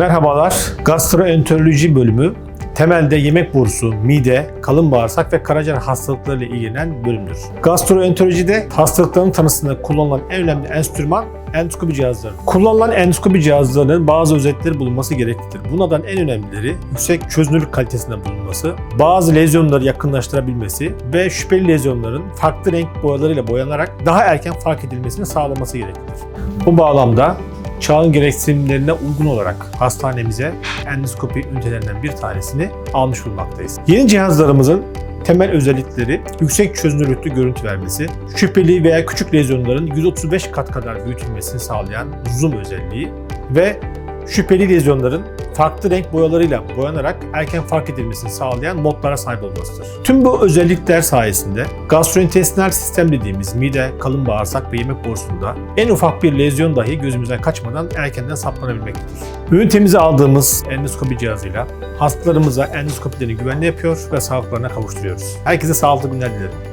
Merhabalar, gastroenteroloji bölümü temelde yemek borusu, mide, kalın bağırsak ve karaciğer hastalıklarıyla ilgilenen bölümdür. Gastroenterolojide hastalıkların tanısında kullanılan en önemli enstrüman endoskopi cihazları. Kullanılan endoskopi cihazlarının bazı özellikleri bulunması gereklidir. Bunlardan en önemlileri yüksek çözünürlük kalitesinde bulunması, bazı lezyonları yakınlaştırabilmesi ve şüpheli lezyonların farklı renk boyalarıyla boyanarak daha erken fark edilmesini sağlaması gereklidir. Bu bağlamda çağın gereksinimlerine uygun olarak hastanemize endoskopi ünitelerinden bir tanesini almış bulunmaktayız. Yeni cihazlarımızın temel özellikleri yüksek çözünürlüklü görüntü vermesi, şüpheli veya küçük lezyonların 135 kat kadar büyütülmesini sağlayan zoom özelliği ve şüpheli lezyonların farklı renk boyalarıyla boyanarak erken fark edilmesini sağlayan modlara sahip olmasıdır. Tüm bu özellikler sayesinde gastrointestinal sistem dediğimiz mide, kalın bağırsak ve yemek borusunda en ufak bir lezyon dahi gözümüzden kaçmadan erkenden saptanabilmektedir. Ünitemize aldığımız endoskopi cihazıyla hastalarımıza endoskopilerini güvenli yapıyor ve sağlıklarına kavuşturuyoruz. Herkese sağlıklı günler dilerim.